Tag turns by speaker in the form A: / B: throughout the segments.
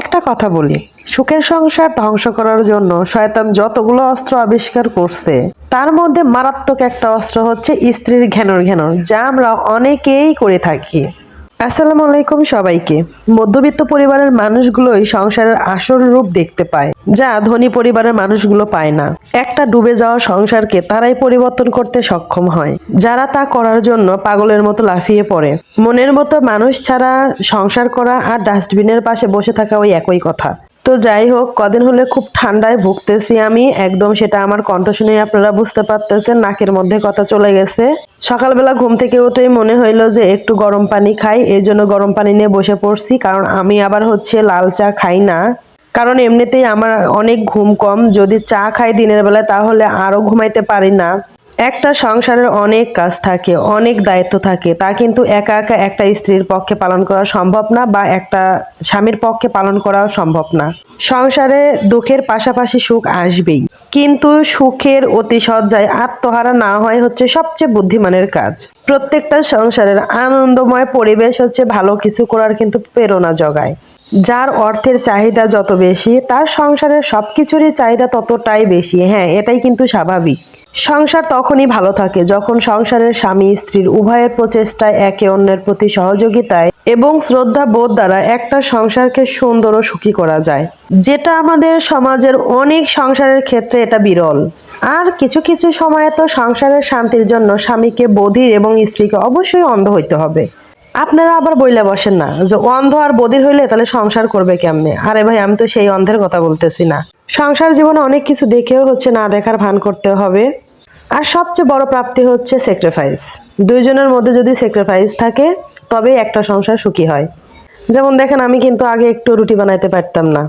A: একটা কথা বলি। সুখের সংসার ধ্বংস করার জন্য শয়তান যতগুলো অস্ত্র আবিষ্কার করছে, তার মধ্যে মারাত্মক একটা অস্ত্র হচ্ছে স্ত্রীর ঘ্যানর ঘ্যানর, যা আমরা অনেকেই করে থাকি। আসসালামু আলাইকুম সবাইকে। মধ্যবিত্ত পরিবারের মানুষগুলোই সংসারের আসল রূপ দেখতে পায়, যা ধনী পরিবারের মানুষগুলো পায় না। একটা ডুবে যাওয়া সংসারকে তারাই পরিবর্তন করতে সক্ষম হয়। যারা তা করার জন্য পাগলের মতো লাফিয়ে পড়ে। মনের মতো মানুষ ছাড়া সংসার করা আর ডাস্টবিনের পাশে বসে থাকা ওই একই কথা। তো যাই হোক, কদিন হলে খুব ঠান্ডায় ভুগতেছি আমি। একদম সেটা আমার কণ্ঠ শুনে আপনারা বুঝতে পারতেছেন, নাকের মধ্যে কথা চলে গেছে। সকালবেলা ঘুম থেকে উঠেই মনে হইল যে একটু গরম পানি খাই, এই জন্য গরম পানি নিয়ে বসে পড়ছি, কারণ আমি আবার হচ্ছে লাল চা খাই না। কারণ এমনিতেই আমার অনেক ঘুম কম, যদি চা খাই দিনের বেলায় তাহলে আরও ঘুমাইতে পারি না। একটা সংসারের অনেক কাজ থাকে, অনেক দায়িত্ব থাকে, তা কিন্তু একা একা একটা স্ত্রীর পক্ষে পালন করা সম্ভব না বা একটা স্বামীর পক্ষে পালন করাও সম্ভব না। সংসারে দুঃখের পাশাপাশি সুখ আসবেই, কিন্তু সুখের অতিশয্যায় আত্মহারা না হয় হচ্ছে সবচেয়ে বুদ্ধিমানের কাজ। প্রত্যেকটা সংসারের আনন্দময় পরিবেশ হচ্ছে ভালো কিছু করার কিন্তু প্রেরণা জগায় যার অর্থের চাহিদা যত বেশি, তার সংসারের সবকিছুরই চাহিদা ততটাই বেশি। হ্যাঁ এটাই কিন্তু স্বাভাবিক। সংসার তখনই ভালো থাকে যখন সংসারের স্বামী, স্ত্রীর উভয়ের প্রচেষ্টায় একে অন্যের প্রতি সহযোগিতায় এবং শ্রদ্ধা বোধ দ্বারা একটা সংসারকে সুন্দর ও সুখী করা যায়। যেটা আমাদের সমাজের অনেক সংসারের ক্ষেত্রে এটা বিরল। আর কিছু কিছু সময়ে তো সংসারের শান্তির জন্য স্বামীকে বধির এবং স্ত্রীকে অবশ্যই অন্ধ হইতে হবে। আপনারা আবার বইলে বসেন না। যে অন্ধ আর বদির হইলে তাহলে সংসার করবে কেমনে? আরে ভাই, আমি তো সেই অন্ধের কথা বলতেছি না। সংসার জীবনে অনেক কিছু দেখেও হচ্ছে না দেখার ভান করতে হবে। আর সবচেয়ে বড় প্রাপ্তি হচ্ছে স্যাক্রিফাইস দুইজনের মধ্যে যদি স্যাক্রিফাইস থাকে, তবেই একটা সংসার সুখী হয়। যেমন দেখেন, আমি কিন্তু আগে একটু রুটি বানাইতে পারতাম না।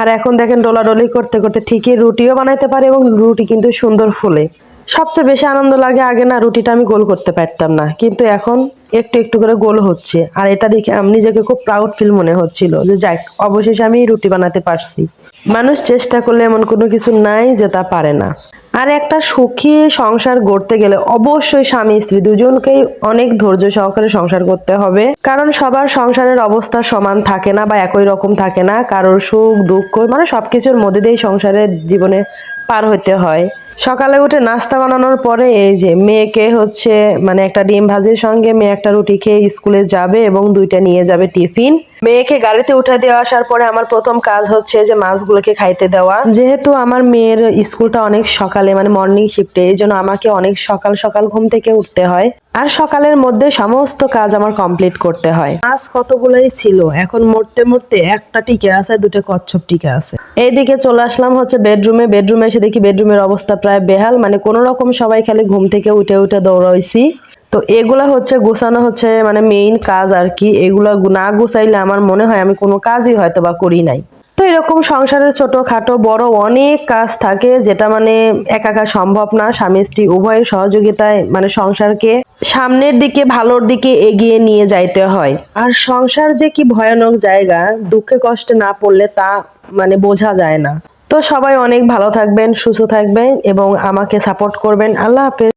A: আর এখন দেখেন, ডোলাডলি করতে করতে ঠিকই রুটিও বানাইতে পারে এবং রুটি কিন্তু সুন্দর ফুলে। সবচেয়ে বেশি আনন্দ লাগে আগে না রুটিটা আমি গোল করতে পারতাম না। কিন্তু এখন একটু একটু করে গোল হচ্ছে। আর এটা দেখে আমি নিজেকে খুব প্রাউড ফিল মনে হচ্ছিল যে যাক অবশেষে আমি রুটি বানাতে পারছি। মানুষ চেষ্টা করলে এমন কোনো কিছু নাই যে তা পারে না। আর একটা সুখী সংসার গড়তে গেলে অবশ্যই স্বামী, স্ত্রী দুজনকেই অনেক ধৈর্য সহকারে সংসার করতে হবে। কারণ সবার সংসারের অবস্থা সমান থাকে না বা একই রকম থাকে না। কারোর সুখ, দুঃখ মানে সবকিছুর মধ্যে দিয়েই সংসারের জীবনে পার হতে হয়। সকালে উঠে নাস্তা বানানোর পরে এই যে মেয়েকে হচ্ছে মানে একটা ডিম ভাজির সঙ্গে মেয়ে একটা রুটি খেয়ে স্কুলে যাবে এবং দুইটা নিয়ে যাবে টিফিন। মেয়েকে গাড়িতে উঠে দিয়ে আসার পরে আমার প্রথম কাজ হচ্ছে যে মাছগুলোকে খাইতে দেওয়া। যেহেতু আমার মেয়ের স্কুলটা অনেক সকালে মানে মর্নিং শিফটে এই জন্য আমাকে অনেক সকাল সকাল ঘুম থেকে উঠতে হয়। আর সকালের মধ্যে সমস্ত কাজ আমার কমপ্লিট করতে হয়। মাছ কতগুলোই ছিল? এখন মরতে মরতে একটা টিকে আছে দুটো কচ্ছপ টিকে আছে। এইদিকে চলে আসলাম হচ্ছে বেডরুমে বেডরুমে এসে দেখি বেডরুমের অবস্থা প্রায় বেহাল মানে কোনো রকম সবাই খালি ঘুম থেকে উঠে উঠে দৌড়াইছি। তো এগুলা হচ্ছে গোছানো হচ্ছে মানে মেইন কাজ আর কি। এগুলা না গোছাইলে আমার মনে হয় আমি কোনো কাজই হয়তো বা করি নাই। তো এরকম সংসারের ছোট খাটো বড় অনেক কাজ থাকে যেটা মানে একা একা সম্ভব না। স্বামী স্ত্রী উভয়ের সহযোগিতায় মানে সংসারকে সামনের দিকে, ভালোর দিকে এগিয়ে নিয়ে যাইতে হয়। আর সংসার যে কি ভয়ানক জায়গা, দুঃখে কষ্টে না পড়লে তা মানে বোঝা যায় না। তো সবাই অনেক ভালো থাকবেন সুস্থ থাকবেন এবং আমাকে সাপোর্ট করবেন। আল্লাহ হাফেজ।